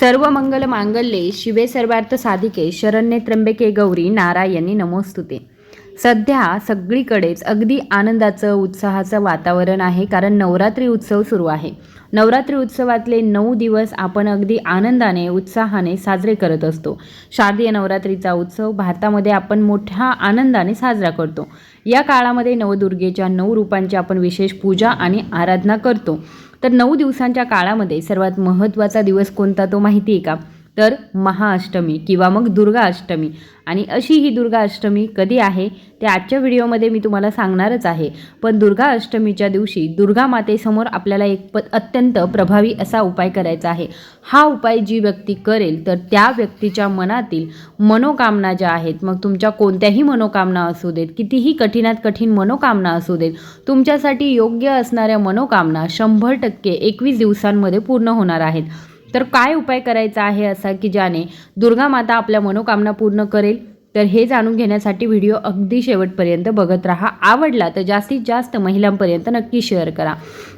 सर्व मंगल मांगल्ये शिवे सर्वार्थ साधिके शरण्ये त्र्यंबके गौरी नारायणी नमोस्तुते. सध्या सगळीकडेच अगदी आनंदाचं उत्साहाचं वातावरण आहे कारण नवरात्री उत्सव सुरू आहे. नवरात्री उत्सवातले नऊ दिवस आपण अगदी आनंदाने उत्साहाने साजरे करत असतो. शारदीय नवरात्रीचा उत्सव भारतामध्ये आपण मोठ्या आनंदाने साजरा करतो. या काळामध्ये नवदुर्गेच्या नऊ रूपांची आपण विशेष पूजा आणि आराधना करतो. तर नऊ दिवसांच्या काळामध्ये सर्वात महत्त्वाचा दिवस कोणता तो माहिती आहे का? तर महाअष्टमी किंवा मग दुर्गा अष्टमी आणि अशी ही दुर्गा अष्टमी कधी आहे? ते आजच्या व्हिडिओमध्ये मी तुम्हाला सांगणारच आहे. पण दुर्गा अष्टमीच्या दिवशी दुर्गा मातेसमोर आपल्याला एक प अत्यंत प्रभावी असा उपाय करायचा आहे. हा उपाय जी व्यक्ती करेल तर त्या व्यक्तीच्या मनातील मनोकामना ज्या आहेत मग तुमच्या कोणत्याही मनोकामना असू देत कितीही कठीणात कठीण मनोकामना असू देत तुमच्यासाठी योग्य असणाऱ्या मनोकामना शंभर टक्के एकवीस दिवसांमध्ये पूर्ण होणार आहेत. तर काय उपाय करायचा आहे असा की ज्याने दुर्गा माता आपल्या मनोकामना पूर्ण करेल? तर हे जाणून घेण्यासाठी व्हिडिओ अगदी शेवटपर्यंत बघत राहा. आवडला तर जास्तीत जास्त महिलांपर्यंत नक्की शेअर करा.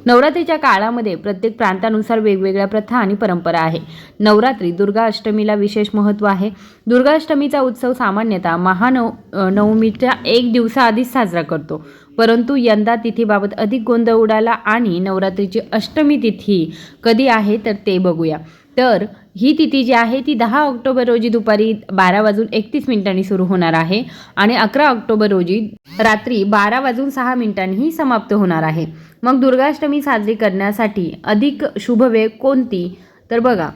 नवरात्रीच्या काळामध्ये प्रत्येक प्रांतानुसार वेगवेगळ्या प्रथा आणि परंपरा आहे. नवरात्री दुर्गा अष्टमीला विशेष महत्त्व आहे. दुर्गाष्टमीचा उत्सव सामान्यतः महानव नवमीच्या एक दिवसाआधीच साजरा करतो. परंतु यंदा तिथीबाबत अधिक गोंधळ उडाला आणि नवरात्रीची अष्टमी तिथी कधी आहे तर ते बघूया. तर ही तिथी जी आहे ती दहा ऑक्टोबर रोजी दुपारी बारा वाजून एकतीस मिनिटांनी सुरू होणार आहे आणि अकरा ऑक्टोबर रोजी रात्री बारा वाजून सहा मिनिटांनी समाप्त होणार आहे. मग दुर्गाष्टमी साजरी करण्यासाठी अधिक शुभ वेळ कोणती? तर बघा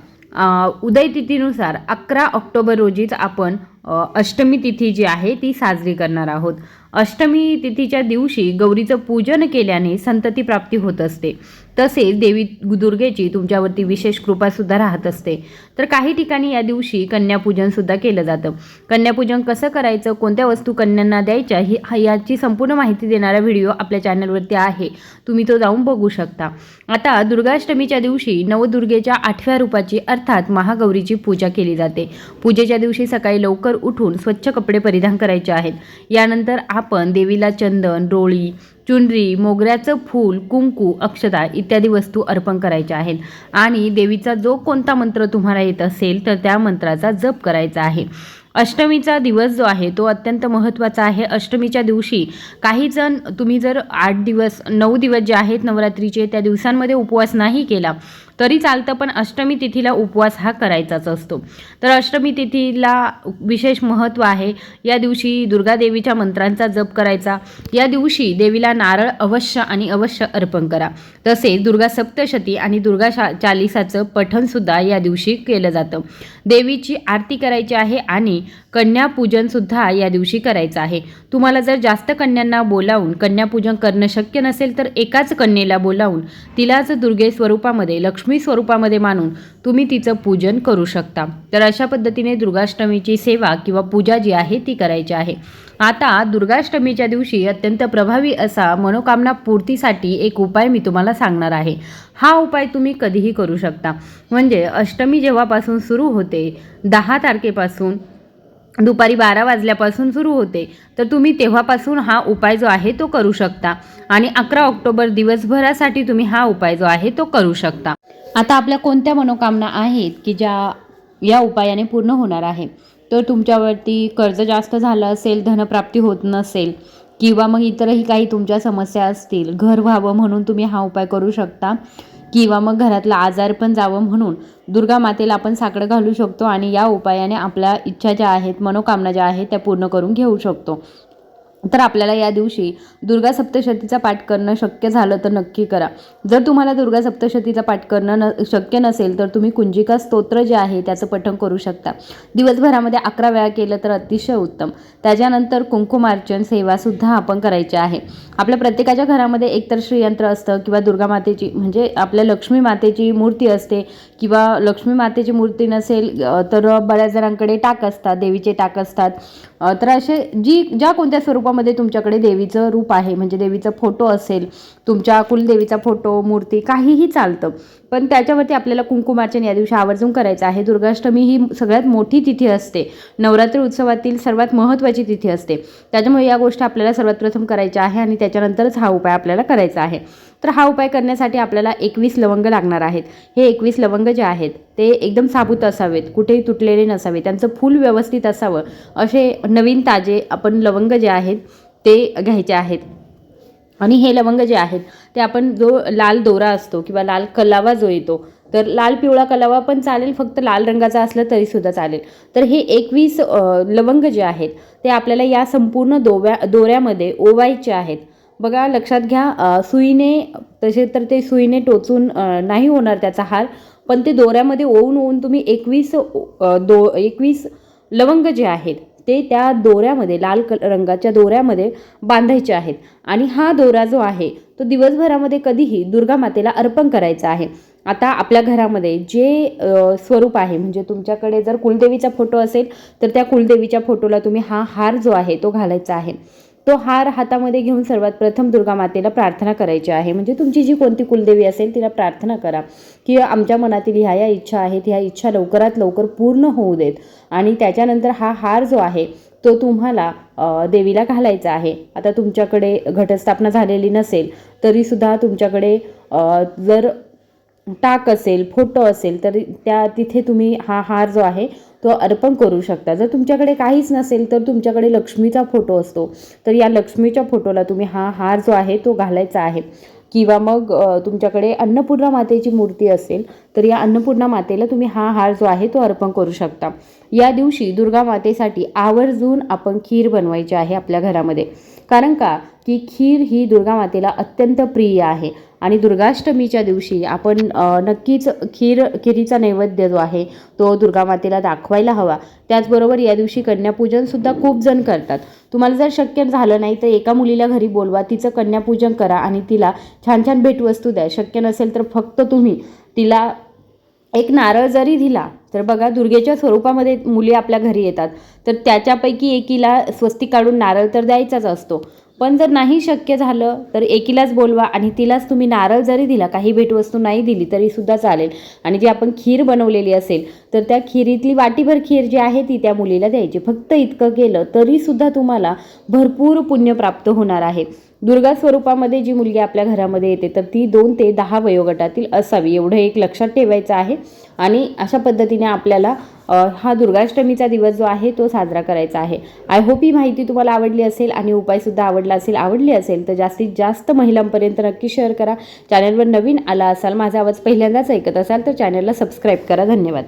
उदय तिथीनुसार अकरा ऑक्टोबर रोजीच आपण अष्टमी तिथी जी आहे ती साजरी करणार आहोत. अष्टमी तिथीच्या दिवशी गौरीचं पूजन केल्याने संतती प्राप्ती होत असते. तसेच देवी दुर्गेची तुमच्यावरती विशेष कृपासुद्धा राहत असते. तर काही ठिकाणी या दिवशी कन्यापूजनसुद्धा केलं जातं. कन्यापूजन कसं करायचं कोणत्या वस्तू कन्यांना द्यायच्या ही याची संपूर्ण माहिती देणारा व्हिडिओ आपल्या चॅनलवरती आहे. तुम्ही तो जाऊन बघू शकता. आता दुर्गाष्टमीच्या दिवशी नवदुर्गेच्या आठव्या रूपाची अर्थात महागौरीची पूजा केली जाते. पूजेच्या दिवशी सकाळी लवकर उठून स्वच्छ कपडे परिधान करायचे आहेत. यानंतर आपण देवीला चंदन डोळी चुनरी मोगऱ्याचं फूल कुंकू अक्षता इत्यादी वस्तू अर्पण करायच्या आहेत. आणि देवीचा जो कोणता मंत्र तुम्हाला येत असेल तर त्या मंत्राचा जप करायचा आहे. अष्टमीचा दिवस जो आहे तो अत्यंत महत्त्वाचा आहे. अष्टमीच्या दिवशी काही जण तुम्ही जर आठ दिवस नऊ दिवस जे आहेत नवरात्रीचे त्या दिवसांमध्ये उपवास नाही केला तरी चालतं पण अष्टमी तिथीला उपवास हा करायचाच असतो. तर अष्टमी तिथीला विशेष महत्त्व आहे. या दिवशी दुर्गादेवीच्या मंत्रांचा जप करायचा. या दिवशी देवीला नारळ अवश्य आणि अवश्य अर्पण करा. तसेच दुर्गा सप्तशती आणि दुर्गा शा चालिसाचं पठणसुद्धा या दिवशी केलं जातं. देवीची आरती करायची आहे आणि कन्यापूजनसुद्धा या दिवशी करायचं आहे. तुम्हाला जर जास्त कन्यांना बोलावून कन्यापूजन करणं शक्य नसेल तर एकाच कन्येला बोलावून तिलाच दुर्गे स्वरूपामध्ये लक्ष लक्ष्मी स्वरूपामध्ये मानून तुम्ही तिचं पूजन करू शकता. तर अशा पद्धतीने दुर्गाष्टमीची सेवा किंवा पूजा जी आहे ती करायची आहे. आता दुर्गाष्टमीच्या दिवशी अत्यंत प्रभावी असा मनोकामना पूर्तीसाठी एक उपाय मी तुम्हाला सांगणार आहे. हा उपाय तुम्ही कधीही करू शकता. म्हणजे अष्टमी जेव्हापासून सुरू होते दहा तारखेपासून दुपारी बारा वाजल्यापासून सुरू होते. तर तुम्ही तेव्हापासून हा उपाय जो आहे तो करू शकता. आणि अकरा ऑक्टोबर दिवसभरासाठी तुम्ही हा उपाय जो आहे तो करू शकता. आता आपल्या कोणत्या मनोकामना आहेत की ज्या या उपायाने पूर्ण होणार आहे? तर तुमच्यावरती कर्ज जास्त झालं असेल धनप्राप्ती होत नसेल किंवा मग इतरही काही तुमच्या समस्या असतील घर व्हावं म्हणून तुम्ही हा उपाय करू शकता. किंवा मग घरातला आजार पण जावं म्हणून दुर्गा मातेला आपण साकडं घालू शकतो आणि या उपायाने आपल्या इच्छा ज्या आहेत मनोकामना ज्या आहेत त्या पूर्ण करून घेऊ शकतो. तर आपल्याला या दिवशी दुर्गा सप्तशतीचा पाठ करणं शक्य झालं तर नक्की करा. जर तुम्हाला दुर्गा सप्तशतीचा पाठ करणं न शक्य नसेल तर तुम्ही कुंजिका स्तोत्र जे आहे त्याचं पठण करू शकता. दिवसभरामध्ये अकरा वेळा केलं तर अतिशय उत्तम. त्याच्यानंतर कुंकुमार्चन सेवासुद्धा आपण करायची आहे. आपल्या प्रत्येकाच्या घरामध्ये एकतर श्रीयंत्र असतं किंवा दुर्गा मातेची म्हणजे आपल्या लक्ष्मी मातेची मूर्ती असते किंवा लक्ष्मी मातेची मूर्ती नसेल तर बऱ्याच जणांकडे टाक असतात देवीचे टाक असतात. तर असे जी ज्या कोणत्या स्वरूपात स्वरूपामध्ये तुमच्याकडे देवीचं रूप आहे म्हणजे देवीचा फोटो असेल तुमच्या कुलदेवीचा फोटो मूर्ती काहीही चालतं. पण त्याच्यावरती आपल्याला कुंकुमार्चन या दिवशी आवर्जून करायचं आहे. दुर्गाष्टमी ही सगळ्यात मोठी तिथी असते. नवरात्री उत्सवातील सर्वात महत्त्वाची तिथी असते. त्याच्यामुळे या गोष्टी आपल्याला सर्वात प्रथम करायच्या आहे आणि त्याच्यानंतरच हा उपाय आपल्याला करायचा आहे. तर हा उपाय करण्यासाठी आपल्याला एकवीस लवंग लागणार आहेत. हे एकवीस लवंग जे आहेत ते एकदम साबूत असावेत कुठेही तुटलेले नसावे त्यांचं फूल व्यवस्थित असावं. असे नवीन ताजे आपण लवंग जे आहेत ते घ्यायचे आहेत. आणि हे लवंग जे आहेत ते आपण जो लाल दोरा असतो किंवा लाल कलावा जो येतो तर लाल पिवळा कलावा पण चालेल फक्त लाल रंगाचा असलं तरीसुद्धा चालेल. तर हे एकवीस लवंग जे आहेत ते आपल्याला या संपूर्ण दोव्या दोऱ्यामध्ये ओवायचे आहेत. बघा लक्षात घ्या सुईने तसे तर ते सुईने टोचून नाही होणार त्याचा हार पण ते दोऱ्यामध्ये ओवून ओवून तुम्ही एकवीस दो एकवीस लवंग जे आहेत ते त्या दोऱ्यामध्ये लाल कल रंगाच्या दोऱ्यामध्ये बांधायचे आहेत. आणि हा दोरा जो आहे तो दिवसभरामध्ये कधीही दुर्गा मातेला अर्पण करायचा आहे. आता आपल्या घरामध्ये जे स्वरूप आहे म्हणजे तुमच्याकडे जर कुलदेवीचा फोटो असेल तर त्या कुलदेवीच्या फोटोला तुम्ही हा हार जो आहे तो घालायचा आहे. तो हार हातामध्ये घेऊन सर्वात प्रथम दुर्गा मातेला प्रार्थना करायची आहे. म्हणजे तुमची जी कोणती कुलदेवी असेल तिला प्रार्थना करा. की आमच्या मनातील ह्या या इच्छा आहेत ह्या इच्छा लवकरात लवकर पूर्ण होऊ देत. आणि त्याच्यानंतर हा हार जो आहे तो तुम्हाला देवीला घालायचा आहे. आता तुमच्याकडे घटस्थापना झालेली नसेल तरीसुद्धा तुमच्याकडे जर टाक असेल फोटो असेल तर त्या तिथे तुम्ही हा हार जो आहे तो अर्पण करू शकता. जर तुमच्याकडे काहीच नसेल तर तुमच्याकडे लक्ष्मीचा फोटो असतो. तर या लक्ष्मीच्या फोटोला तुम्ही हा हार जो आहे तो घालायचा आहे. किंवा मग तुमच्याकडे अन्नपूर्णा मातेची मूर्ती असेल तर या अन्नपूर्णा मातेला तुम्ही हा हार जो आहे तो अर्पण करू शकता. या दिवशी दुर्गा मातेसाठी आवर्जून आपण खीर बनवायची आहे आपल्या घरामध्ये. कारण का? की खीर ही दुर्गा मातेला अत्यंत प्रिय आहे. आणि दुर्गाष्टमीच्या दिवशी आपण नक्कीच खीर खिरीचा नैवेद्य जो आहे तो दुर्गा मातेला दाखवायला हवा. त्याचबरोबर या दिवशी कन्यापूजनसुद्धा खूप जण करतात. तुम्हाला जर शक्य झालं नाही तर एका मुलीला घरी बोलवा तिचं कन्यापूजन करा आणि तिला छान छान भेटवस्तू द्या. शक्य नसेल तर फक्त तुम्ही तिला एक नारळ जरी दिला तर बघा दुर्गेच्या स्वरूपामध्ये मुली आपल्या घरी येतात. तर त्याच्यापैकी एकीला स्वस्ती काढून नारळ तर द्यायचाच असतो. पण जर नाही शक्य झालं तर एकीलाच बोलवा आणि तिलाच तुम्ही नारळ जरी दिला काही भेटवस्तू नाही दिली तरीसुद्धा चालेल. आणि जी आपण खीर बनवलेली असेल तर त्या खिरीतली वाटीभर खीर जी आहे ती त्या मुलीला द्यायची. फक्त इतकं केलं तरीसुद्धा तुम्हाला भरपूर पुण्य प्राप्त होणार आहे. दुर्गा स्वरूपामध्ये जी मुलगी आपल्या घरामध्ये येते तर ती दोन ते दहा वयोगटातील असावी एवढं एक लक्षात ठेवायचं आहे. आणि अशा पद्धतीने आपल्याला हा दुर्गाष्टमीचा दिवस जो आहे तो साजरा करायचा आहे. आय होप ही माहिती तुम्हाला आवडली असेल आणि उपायसुद्धा आवडला असेल आवडली असेल तर जास्तीत जास्त महिलांपर्यंत नक्की शेअर करा. चॅनलवर नवीन आला असाल माझा आवाज पहिल्यांदाच ऐकत असाल तर चॅनलला सबस्क्राईब करा. धन्यवाद.